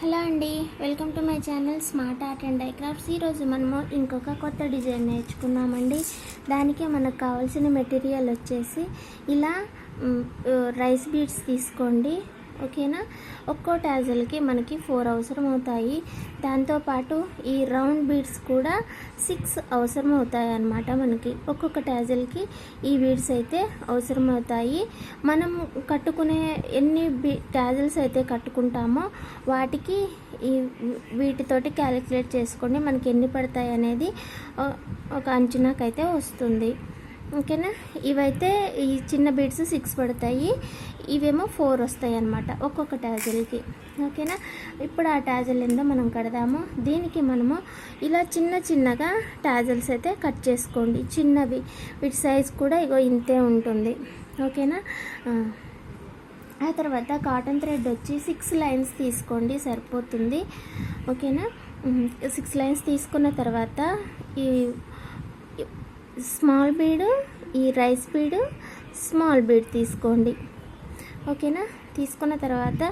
Hello అండి welcome to my channel smart art and i crafts ఈరోజు మనము ఇంకొక కొత్త డిజైన్ నేర్చుకున్నామండి. దానికి మనకు కావాల్సిన మెటీరియల్ వచ్చేసి ఇలా రైస్ బీడ్స్ తీసుకోండి. ఓకేనా? ఒక్కో టాజల్కి మనకి ఫోర్ అవసరం అవుతాయి దాంతోపాటు ఈ రౌండ్ బీడ్స్ కూడా సిక్స్ అవసరం అవుతాయి అన్నమాట మనకి. ఒక్కొక్క టాజల్కి ఈ బీడ్స్ అయితే అవసరం అవుతాయి మనం కట్టుకునే ఎన్ని బీ టాజల్స్ అయితే కట్టుకుంటామో వాటికి ఈ వీటితోటి క్యాలిక్యులేట్ చేసుకోండి మనకి ఎన్ని పడతాయి అనేది ఒక అంచనాకైతే వస్తుంది. ఓకేనా? ఇవైతే ఈ చిన్న బీడ్స్ సిక్స్ పడతాయి. ఇవేమో ఫోర్ వస్తాయి అన్నమాట ఒక్కొక్క టాజల్కి. ఓకేనా? ఇప్పుడు ఆ టాజల్ ఏందో మనం కడదాము. దీనికి మనము ఇలా చిన్న చిన్నగా టాజల్స్ అయితే కట్ చేసుకోండి. చిన్నవి వీటి సైజ్ కూడా ఇగో ఇంతే ఉంటుంది. ఓకేనా? ఆ. ఆ తర్వాత కాటన్ థ్రెడ్ వచ్చి సిక్స్ లైన్స్ తీసుకోండి సరిపోతుంది. ఓకేనా? సిక్స్ లైన్స్ తీసుకున్న తర్వాత ఈ స్మాల్ బీడు ఈ రైస్ బీడు స్మాల్ బీడ్ తీసుకోండి. ఓకేనా? తీసుకున్న తర్వాత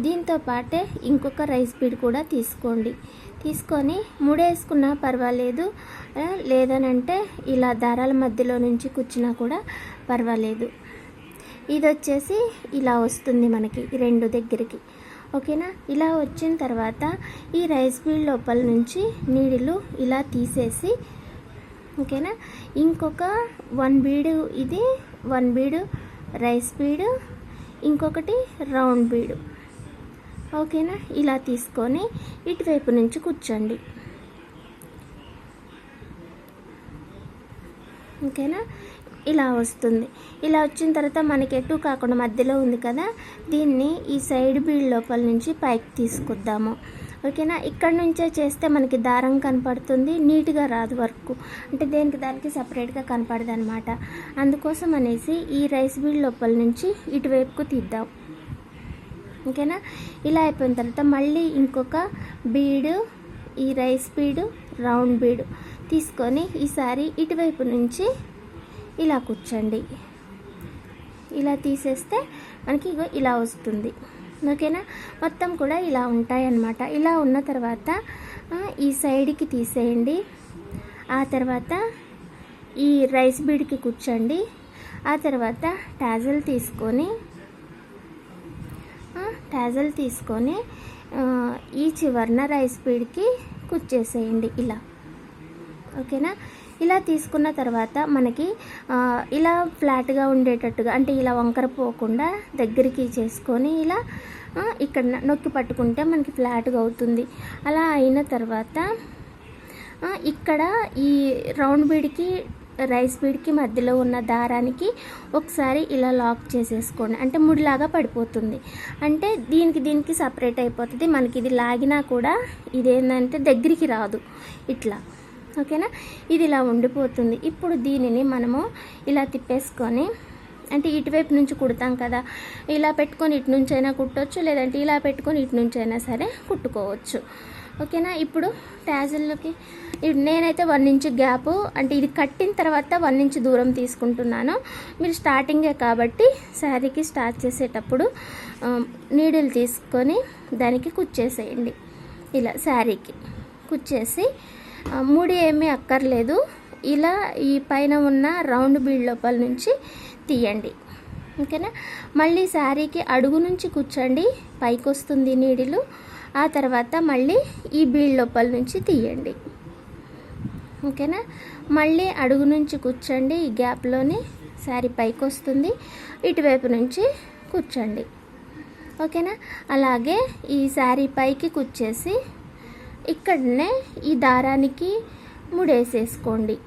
దీంతో పాటే ఇంకొక రైస్ బీడ్ కూడా తీసుకోండి. తీసుకొని ముడేసుకున్నా పర్వాలేదు. లేదనంటే ఇలా దారాల మధ్యలో నుంచి కూర్చున్నా కూడా పర్వాలేదు. ఇది వచ్చేసి ఇలా వస్తుంది మనకి రెండు దగ్గరికి. ఓకేనా? ఇలా వచ్చిన తర్వాత ఈ రైస్ బీడ్ లోపల నుంచి నీడిలు ఇలా తీసేసి ఓకేనా? ఇంకొక వన్ బీడు ఇది వన్ బీడు రైస్ బీడు ఇంకొకటి రౌండ్ బీడు. ఓకేనా? ఇలా తీసుకొని ఇటువైపు నుంచి కూర్చోండి. ఓకేనా? ఇలా వస్తుంది. ఇలా వచ్చిన తర్వాత మనకి ఎటు కాకుండా మధ్యలో ఉంది కదా దీన్ని ఈ సైడ్ బీడ్ లోపల నుంచి పైకి తీసుకొద్దాము. ఓకేనా? ఇక్కడ నుంచే చేస్తే మనకి దారం కనపడుతుంది. నీట్గా రాదు వర్క్. అంటే దేనికి దానికి సపరేట్గా కనపడదు అనమాట అందుకోసం అనేసి ఈ రైస్ బీడ్ లోపల నుంచి ఇటువైపుకు తీద్దాం. ఓకేనా? ఇలా అయిపోయిన తర్వాత మళ్ళీ ఇంకొక బీడు ఈ రైస్ బీడు రౌండ్ బీడు తీసుకొని ఈసారి ఇటువైపు నుంచి ఇలా కూర్చోండి. ఇలా తీసేస్తే మనకి ఇగో ఇలా వస్తుంది. ఓకేనా? మొత్తం కూడా ఇలా ఉంటాయన్నమాట. ఇలా ఉన్న తర్వాత ఈ సైడ్కి తీసేయండి. ఆ తర్వాత ఈ రైస్ బీడ్కి కూర్చోండి. ఆ తర్వాత టాజల్ తీసుకొని టాజల్ తీసుకొని ఈ చివరన రైస్ బీడ్కి కుచ్చేసేయండి ఇలా. ఓకేనా? ఇలా తీసుకున్న తర్వాత మనకి ఇలా ఫ్లాట్గా ఉండేటట్టుగా అంటే ఇలా వంకర పోకుండా దగ్గరికి చేసుకొని ఇలా ఇక్కడ నొక్కి పట్టుకుంటే మనకి ఫ్లాట్గా అవుతుంది. అలా అయిన తర్వాత ఇక్కడ ఈ రౌండ్ బీడ్కి రైస్ బీడ్కి మధ్యలో ఉన్న దారానికి ఒకసారి ఇలా లాక్ చేసేసుకోండి. అంటే ముడిలాగా పడిపోతుంది. అంటే దీనికి దీనికి సపరేట్ అయిపోతుంది. మనకి ఇది లాగినా కూడా ఇదేంటంటే దగ్గరికి రాదు. ఇట్లా. ఓకేనా? ఇది ఇలా ఉండిపోతుంది. ఇప్పుడు దీనిని మనము ఇలా తిప్పేసుకొని అంటే ఇటువైపు నుంచి కుడతాం కదా ఇలా పెట్టుకొని ఇటు నుంచి అయినా కుట్టవచ్చు లేదంటే ఇలా పెట్టుకొని ఇటు నుంచి అయినా సరే కుట్టుకోవచ్చు. ఓకేనా? ఇప్పుడు ట్యాజల్లోకి ఇ- నేనైతే వన్ ఇంచ్ గ్యాప్ అంటే ఇది కట్టిన తర్వాత వన్ ఇంచ్ దూరం తీసుకుంటున్నాను. మీరు స్టార్టింగే కాబట్టి శారీకి స్టార్ట్ చేసేటప్పుడు నీడిల్ తీసుకొని దానికి కుచ్చేసేయండి. ఇలా శారీకి కుచ్చేసి ముడి ఏమీ అక్కర్లేదు. ఇలా ఈ పైన ఉన్న రౌండ్ బీడ్ లోపల నుంచి తీయండి. ఓకేనా? మళ్ళీ శారీకి అడుగు నుంచి కూర్చోండి. పైకి వస్తుంది నీడిలు. ఆ తర్వాత మళ్ళీ ఈ బీడ్ లోపల నుంచి తీయండి. ఓకేనా? మళ్ళీ అడుగు నుంచి కూర్చోండి. ఈ గ్యాప్లోని శారీ పైకి వస్తుంది ఇటువైపు నుంచి కూర్చోండి. ఓకేనా? అలాగే ఈ శారీ పైకి కుచ్చేసి ఇక్కడనే ఈ దారానికి ముడేసేసుకోండి.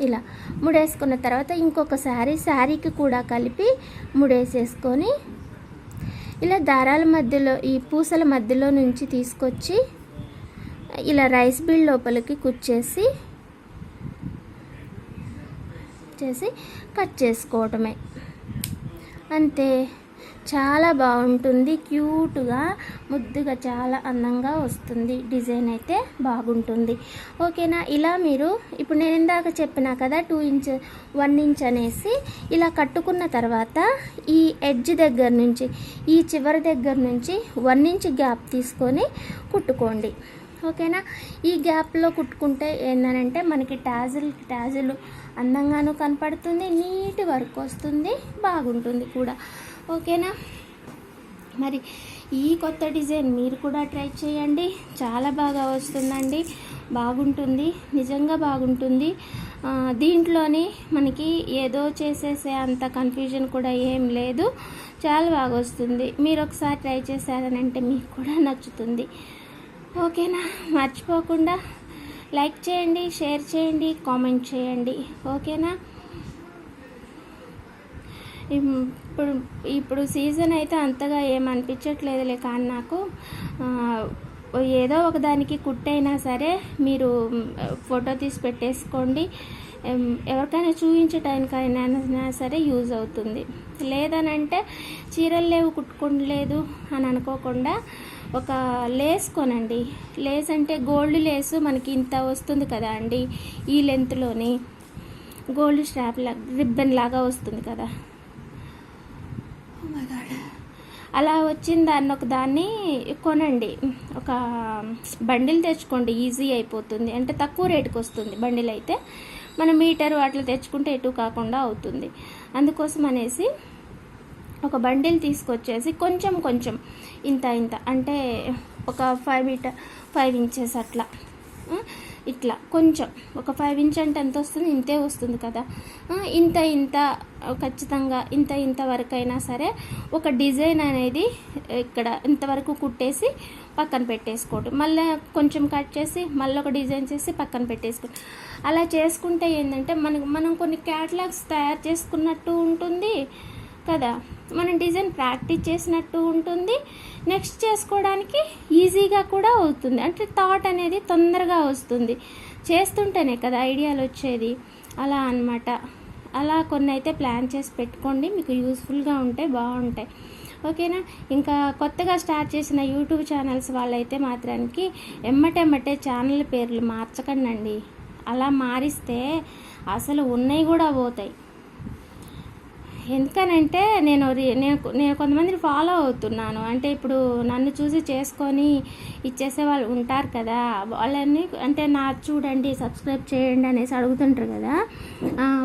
ఇలా ముడేసుకున్న తర్వాత ఇంకొక శారీ శారీకి కూడా కలిపి ముడేసేసుకొని ఇలా దారాల మధ్యలో ఈ పూసల మధ్యలో నుంచి తీసుకొచ్చి ఇలా రైస్ బిల్ లోపలికి కుచ్చేసి చేసి కట్ చేసుకోవటమే. అంతే. చాలా బాగుంటుంది. క్యూట్గా ముద్దుగా చాలా అందంగా వస్తుంది. డిజైన్ అయితే బాగుంటుంది. ఓకేనా? ఇలా మీరు ఇప్పుడు నేను ఇందాక చెప్పినా కదా టూ ఇంచ్ వన్ ఇంచ్ అనేసి ఇలా కట్టుకున్న తర్వాత ఈ ఎడ్జ్ దగ్గర నుంచి ఈ చివరి దగ్గర నుంచి వన్ ఇంచ్ గ్యాప్ తీసుకొని కుట్టుకోండి. ఓకేనా? ఈ గ్యాప్లో కుట్టుకుంటే ఏంటంటే మనకి టాజిల్ టాజిల్ అందంగాను కనపడుతుంది నీట్ వర్క్ వస్తుంది బాగుంటుంది కూడా. ఓకేనా? మరి ఈ కొత్త డిజైన్ మీరు కూడా ట్రై చేయండి. చాలా బాగా వస్తుందండి. బాగుంటుంది. నిజంగా బాగుంటుంది. దీంట్లోని మనకి ఏదో చేసేసే అంత కన్ఫ్యూజన్ కూడా ఏం లేదు. చాలా బాగా వస్తుంది. మీరు ఒకసారి ట్రై చేశారనంటే మీకు కూడా నచ్చుతుంది. ఓకేనా? మర్చిపోకుండా లైక్ చేయండి షేర్ చేయండి కామెంట్ చేయండి. ఓకేనా? ఇప్పుడు ఇప్పుడు సీజన్ అయితే అంతగా ఏమనిపించట్లేదులే కానీ నాకు ఏదో ఒక దానికి కుట్టైనా సరే మీరు ఫోటో తీసి పెట్టేసుకోండి. ఎవరికైనా చూపించటానికైనా సరే యూజ్ అవుతుంది. లేదనంటే చీరలు లేవు కుట్టుకోలేదు అని అనుకోకుండా ఒక లేస్ కొనండి. లేస్ అంటే గోల్డ్ లేస్ మనకి ఇంత వస్తుంది కదా అండి ఈ లెంత్లోని గోల్డ్ స్ట్రాప్ లా రిబ్బన్ లాగా వస్తుంది కదా. అలా వచ్చిన దాన్ని ఒక దాన్ని కొనండి. ఒక బండిల్ తెచ్చుకోండి ఈజీ అయిపోతుంది. అంటే తక్కువ రేటుకి వస్తుంది బండిల్ అయితే. మన మీటర్ అట్లా తెచ్చుకుంటే ఎటు కాకుండా అవుతుంది. అందుకోసం అనేసి ఒక బండిల్ తీసుకొచ్చేసి కొంచెం కొంచెం ఇంత ఇంత. అంటే ఒక ఫైవ్ మీటర్ ఫైవ్ ఇంచెస్ అట్లా. ఇట్లా కొంచెం ఒక ఫైవ్ ఇంచ్ అంటే ఎంత వస్తుంది? ఇంతే వస్తుంది కదా. ఇంత ఇంత ఖచ్చితంగా ఇంత ఇంత వరకు అయినా సరే ఒక డిజైన్ అనేది ఇక్కడ ఇంతవరకు కుట్టేసి పక్కన పెట్టేసుకోవటం. మళ్ళీ కొంచెం కట్ చేసి మళ్ళీ ఒక డిజైన్ చేసి పక్కన పెట్టేసుకోవటం. అలా చేసుకుంటే ఏంటంటే మనకు మనం కొన్ని క్యాటలాగ్స్ తయారు చేసుకున్నట్టు ఉంటుంది. కదా? మనం డిజైన్ ప్రాక్టీస్ చేసినట్టు ఉంటుంది. నెక్స్ట్ చేసుకోవడానికి ఈజీగా కూడా అవుతుంది. అంటే థాట్ అనేది తొందరగా వస్తుంది. చేస్తుంటేనే కదా ఐడియాలు వచ్చేది. అలా అన్నమాట. అలా కొన్ని అయితే ప్లాన్ చేసి పెట్టుకోండి. మీకు యూస్ఫుల్గా ఉంటాయి బాగుంటాయి. ఓకేనా? ఇంకా కొత్తగా స్టార్ట్ చేసిన యూట్యూబ్ ఛానల్స్ వాళ్ళైతే మాత్రానికి ఎమ్మటెమ్మటే ఛానల్ పేర్లు మార్చకండి అలా మారిస్తే అసలు ఉన్నాయి కూడా పోతాయి. ఎందుకనంటే నేను రి- నేను కొంతమందిని ఫాలో అవుతున్నాను. అంటే ఇప్పుడు నన్ను చూసి చేసుకొని ఇచ్చేసే వాళ్ళు ఉంటారు కదా వాళ్ళని అంటే నా చూడండి సబ్స్క్రైబ్ చేయండి అనేసి అడుగుతుంటారు కదా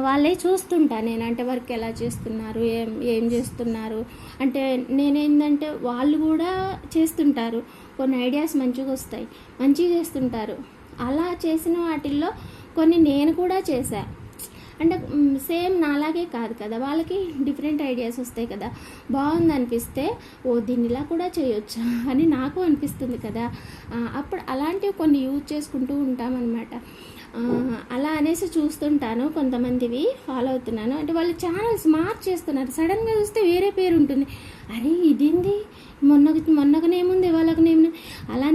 వాళ్ళే చూస్తుంటా నేను. అంటే వర్క్ ఎలా చేస్తున్నారు ఏం ఏం చేస్తున్నారు. అంటే నేనేంటంటే వాళ్ళు కూడా చేస్తుంటారు. కొన్ని ఐడియాస్ మంచిగా వస్తాయి మంచిగా చేస్తుంటారు. అలా చేసిన వాటిల్లో కొన్ని నేను కూడా చేశా. అంటే సేమ్ నాలాగే కాదు కదా. వాళ్ళకి డిఫరెంట్ ఐడియాస్ వస్తాయి కదా. బాగుంది అనిపిస్తే ఓ దీనిలా కూడా చేయొచ్చు అని నాకు అనిపిస్తుంది కదా. అప్పుడు అలాంటివి కొన్ని యూజ్ చేసుకుంటూ ఉంటామన్నమాట. అలా అనేసి చూస్తుంటాను కొంతమందివి ఫాలో అవుతున్నాను. అంటే వాళ్ళు ఛానల్స్ మార్చేస్తున్నారు. సడన్గా చూస్తే వేరే పేరు ఉంటుంది. అరే ఇదేంది? మొన్న మొన్నకు నేముంది అలా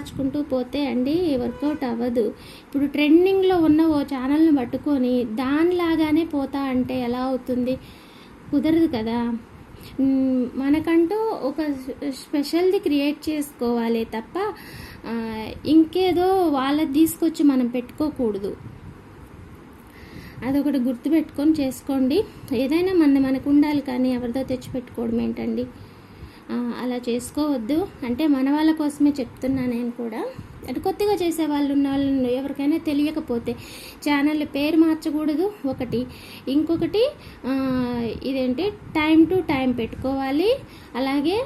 మార్చుకుంటూ పోతే అండి వర్కౌట్ అవ్వదు. ఇప్పుడు ట్రెండింగ్లో ఉన్న ఓ ఛానల్ని పట్టుకొని దానిలాగానే పోతా అంటే ఎలా అవుతుంది? కుదరదు కదా. మనకంటూ ఒక స్పెషల్ది క్రియేట్ చేసుకోవాలి తప్ప ఇంకేదో వాళ్ళది తీసుకొచ్చి మనం పెట్టుకోకూడదు. అదొకటి గుర్తుపెట్టుకొని చేసుకోండి. ఏదైనా మన మనకు ఉండాలి కానీ ఎవరిదో తెచ్చి పెట్టుకోవడం ఏంటండి? అలా చేసుకోవద్దు. అంటే మన వాళ్ళ కోసమే చెప్తున్నా నేను కూడా. అంటే కొత్తగా చేసే వాళ్ళు ఉన్న వాళ్ళు ఎవరికైనా తెలియకపోతే ఛానల్ పేరు మార్చకూడదు. ఒకటి. ఇంకొకటి ఇదేంటి? టైం టు టైం పెట్టుకోవాలి. అలాగే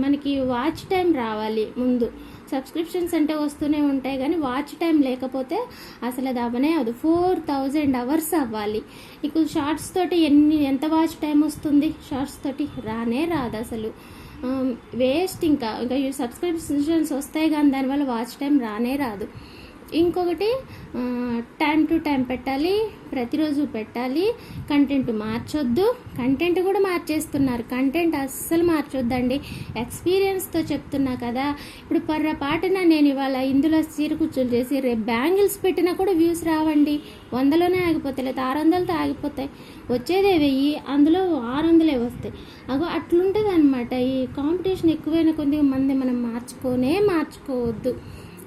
మనకి వాచ్ టైం రావాలి ముందు. సబ్స్క్రిప్షన్స్ అంటే వస్తూనే ఉంటాయి కానీ వాచ్ టైం లేకపోతే అసలు అది అవనే అవదు ఫోర్ థౌజండ్ అవర్స్ అవ్వాలి. ఇప్పుడు షార్ట్స్ తోటి ఎన్ని ఎంత వాచ్ టైం వస్తుంది? షార్ట్స్ తోటి రానే రాదు అసలు. Um, వేస్ట్ ఇంకా. ఇంకా సబ్స్క్రిప్షన్స్ వస్తాయి కానీ దానివల్ల వాచ్ టైం రానే రాదు. ఇంకొకటి టైం టు టైం పెట్టాలి ప్రతిరోజు పెట్టాలి కంటెంట్ మార్చొద్దు. కంటెంట్ కూడా మార్చేస్తున్నారు. కంటెంట్ అస్సలు మార్చొద్దండి. ఎక్స్పీరియన్స్తో చెప్తున్నా కదా. ఇప్పుడు పొర్రపాటున నేను ఇవాళ ఇందులో చీరకుచ్చులు చేసి రేపు బ్యాంగిల్స్ పెట్టినా కూడా వ్యూస్ రావండి. వందలోనే ఆగిపోతాయి లేదా ఆరు వందలతో ఆగిపోతాయి. వచ్చేదే వెయ్యి అందులో ఆరు వందలే వస్తాయి. అగో అట్లుంటుంది అనమాట ఈ కాంపిటీషన్ ఎక్కువైన కొద్దిగా మంది మనం మార్చుకోనే మార్చుకోవద్దు.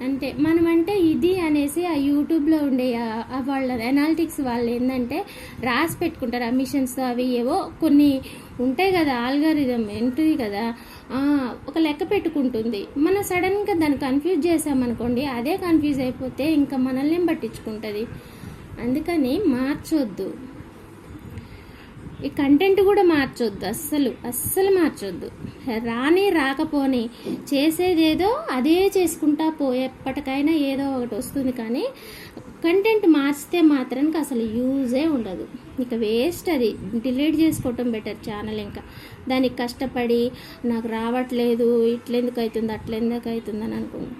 అంటే మనం అంటే ఇది అనేసి ఆ యూట్యూబ్లో ఉండే వాళ్ళ ఎనాలిటిక్స్ వాళ్ళు ఏంటంటే రాసి పెట్టుకుంటారు ఆ మిషన్స్ అవి ఏవో కొన్ని ఉంటాయి కదా ఆల్గారిథం ఎంటుంది కదా ఒక లెక్క పెట్టుకుంటుంది. మనం సడన్గా దాన్ని కన్ఫ్యూజ్ చేసామనుకోండి అదే కన్ఫ్యూజ్ అయిపోతే ఇంకా మనల్ని పట్టించుకుంటుంది? అందుకని మార్చొద్దు. ఈ కంటెంట్ కూడా మార్చొద్దు అస్సలు అస్సలు మార్చొద్దు. రాని రాకపోని చేసేదేదో అదే చేసుకుంటా పోయేప్పటికైనా ఏదో ఒకటి వస్తుంది కానీ కంటెంట్ మార్చితే మాత్రానికి అసలు యూజే ఉండదు. ఇక వేస్ట్ అది. డిలీట్ చేసుకోవటం బెటర్ ఛానల్ ఇంకా. దానికి కష్టపడి నాకు రావట్లేదు ఇట్లెందుకు అవుతుంది అట్లెందుకు అవుతుంది అని అనుకున్నాను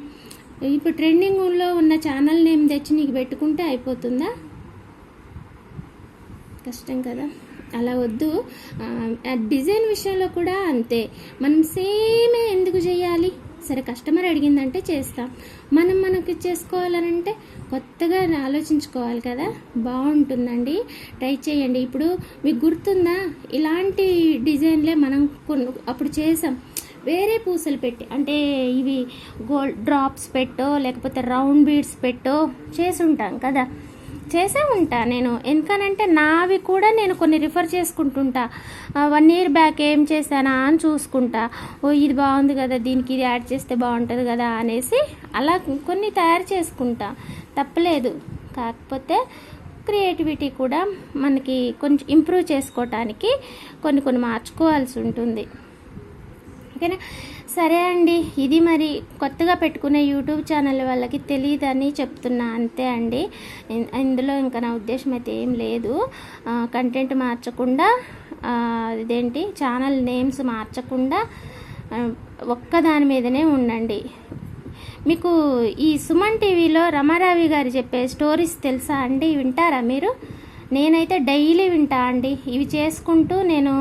ఇప్పుడు ట్రెండింగ్లో ఉన్న ఛానల్ నేమ్ తెచ్చి నీకు పెట్టుకుంటే అయిపోతుందా? కష్టం కదా. అలా వద్దు. డిజైన్ విషయంలో కూడా అంతే. మనం సేమే ఎందుకు చేయాలి? సరే కస్టమర్ అడిగిందంటే చేస్తాం. మనం మనకి చేసుకోవాలనంటే కొత్తగా ఆలోచించుకోవాలి కదా? బాగుంటుందండి. ట్రై చేయండి. ఇప్పుడు మీకు గుర్తుందా? ఇలాంటి డిజైన్లే మనం కొన్ని అప్పుడు చేసాం. వేరే పూసలు పెట్టి అంటే ఇవి గోల్డ్ డ్రాప్స్ పెట్టో లేకపోతే రౌండ్ బీడ్స్ పెట్టో చేసి ఉంటాం కదా? చేసే ఉంటా. నేను ఎందుకనంటే నావి కూడా నేను కొన్ని రిఫర్ చేసుకుంటుంటా. వన్ ఇయర్ బ్యాక్ ఏం చేశానా అని చూసుకుంటా. ఓ ఇది బాగుంది కదా దీనికి ఇది యాడ్ చేస్తే బాగుంటుంది కదా అనేసి అలా కొన్ని తయారు చేసుకుంటా. తప్పలేదు. కాకపోతే క్రియేటివిటీ కూడా మనకి కొంచెం ఇంప్రూవ్ చేసుకోవటానికి కొన్ని కొన్ని మార్చుకోవాల్సి ఉంటుంది. ఓకేనా? సరే అండి ఇది మరి కొత్తగా పెట్టుకునే యూట్యూబ్ ఛానల్ వాళ్ళకి తెలియదని చెప్తున్నా అంతే అండి. ఇందులో ఇంకా నా ఉద్దేశం అయితే ఏం లేదు. కంటెంట్ మార్చకుండా ఇదేంటి ఛానల్ నేమ్స్ మార్చకుండా ఒక్కదాని ఒక్క దాని మీదనే ఉండండి. మీకు ఈ సుమన్ టీవీలో రమారావి గారు చెప్పే స్టోరీస్ తెలుసా అండి? వింటారా మీరు? నేనైతే డైలీ వింటా అండి. ఇవి చేసుకుంటూ నేను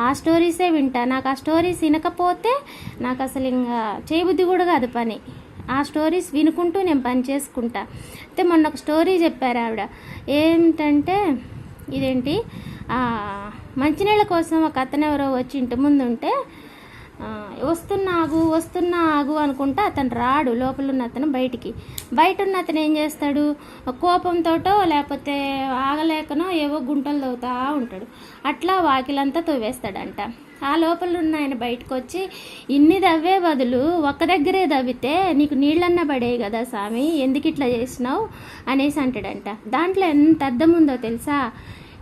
ఆ స్టోరీసే వింటా. నాకు ఆ స్టోరీస్ వినకపోతే నాకు అసలు ఇంకా చేయబుద్ధి కూడా కాదు పని. ఆ స్టోరీస్ వినుకుంటూ నేను పని చేసుకుంటా. అయితే మొన్న ఒక స్టోరీ చెప్పారు ఆవిడ. ఏంటంటే ఇదేంటి? మంచినీళ్ళ కోసం ఒక అతను ఎవరో వచ్చి ఇంటి ముందు ఉంటే వస్తున్నా ఆగు వస్తున్నా ఆగు అనుకుంటా అతను రాడు. లోపల ఉన్న అతను బయటికి. బయట ఉన్న అతను ఏం చేస్తాడు? కోపంతోటో లేకపోతే ఆగలేకనో ఏవో గుంటలు తవ్వుతా ఉంటాడు. అట్లా వాకిలంతా తవ్వేస్తాడంట. ఆ లోపల ఉన్న ఆయన బయటకు వచ్చి ఇన్ని దవ్వే బదులు ఒక్క దగ్గరే దవ్వితే నీకు నీళ్ళన్నా పడేవి కదా స్వామి ఎందుకు ఇట్లా చేసినావు? అనేసి అంటాడంట. దాంట్లో ఎంత అర్థం ఉందో తెలుసా?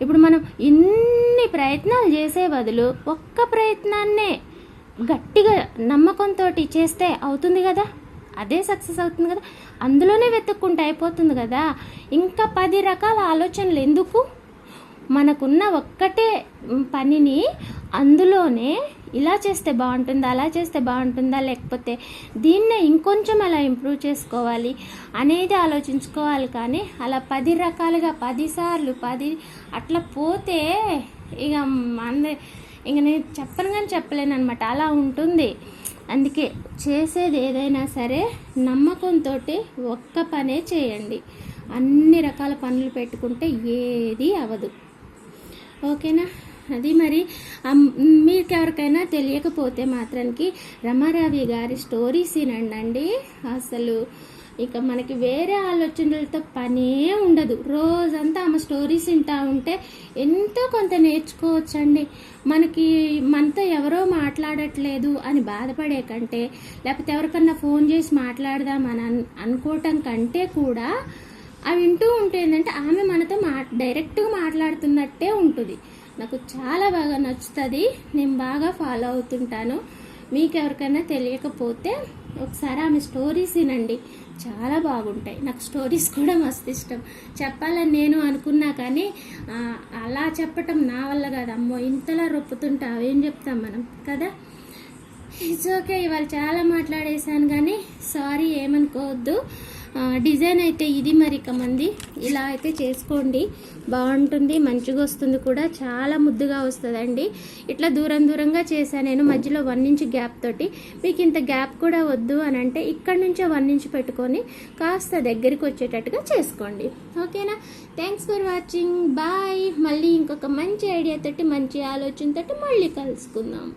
ఇప్పుడు మనం ఇన్ని ప్రయత్నాలు చేసే బదులు ఒక్క ప్రయత్నాన్నే గట్టిగా నమ్మకంతో చేస్తే అవుతుంది కదా? అదే సక్సెస్ అవుతుంది కదా? అందులోనే వెతుక్కుంటే అయిపోతుంది కదా? ఇంకా పది రకాల ఆలోచనలు ఎందుకు? మనకున్న ఒక్కటే పనిని అందులోనే ఇలా చేస్తే బాగుంటుందా అలా చేస్తే బాగుంటుందా లేకపోతే దీన్నే ఇంకొంచెం అలా ఇంప్రూవ్ చేసుకోవాలి అనేది ఆలోచించుకోవాలి కానీ అలా పది రకాలుగా పదిసార్లు పది అట్లా పోతే ఇక అంద ఇంక నేను చెప్పను కానీ చెప్పలేను అనమాట అలా ఉంటుంది. అందుకే చేసేది ఏదైనా సరే నమ్మకంతో ఒక్క పనే చేయండి. అన్ని రకాల పనులు పెట్టుకుంటే ఏది అవ్వదు. ఓకేనా? అది మరి. అమ్, మీకు ఎవరికైనా తెలియకపోతే మాత్రానికి రమారావి గారి స్టోరీస్ వినండి అసలు ఇక మనకి వేరే ఆలోచనలతో పనే ఉండదు. రోజంతా ఆమె స్టోరీస్ వింటూ ఉంటే ఎంతో కొంత నేర్చుకోవచ్చండి. మనకి మనతో ఎవరో మాట్లాడట్లేదు అని బాధపడే కంటే లేకపోతే ఎవరికన్నా ఫోన్ చేసి మాట్లాడదామని అన్ అనుకోవటం కంటే కూడా అవి వింటూ ఉంటే ఏంటంటే ఆమె మనతో మా డైరెక్ట్గా మాట్లాడుతున్నట్టే ఉంటుంది. నాకు చాలా బాగా నచ్చుతుంది. నేను బాగా ఫాలో అవుతుంటాను. మీకు ఎవరికైనా తెలియకపోతే ఒకసారి ఆమె స్టోరీస్ వినండి. చాలా బాగుంటాయి. నాకు స్టోరీస్ కూడా మస్తు ఇష్టం. చెప్పాలని నేను అనుకున్నా కానీ అలా చెప్పటం నా వల్ల కాదు. అమ్మో ఇంతలా రొప్పుతుంటా ఏం చెప్తాం మనం కదా? ఇట్స్ ఓకే ఇవాళ చాలా మాట్లాడేశాను కానీ సారీ ఏమనుకోవద్దు. డిజైన్ అయితే ఇది మరి మంది. ఇలా అయితే చేసుకోండి. బాగుంటుంది మంచిగా వస్తుంది కూడా. చాలా ముద్దుగా వస్తుందండి. ఇట్లా దూరం దూరంగా చేశాను నేను మధ్యలో వన్ ఇంచ్ గ్యాప్ తోటి. మీకు ఇంత గ్యాప్ కూడా వద్దు అని అంటే ఇక్కడ నుంచే వన్ ఇంచ్ పెట్టుకొని కాస్త దగ్గరికి వచ్చేటట్టుగా చేసుకోండి. ఓకేనా? థ్యాంక్స్ ఫర్ వాచింగ్ బాయ్ మళ్ళీ ఇంకొక మంచి ఐడియా తోటి మంచి ఆలోచనతోటి మళ్ళీ కలుసుకుందాం.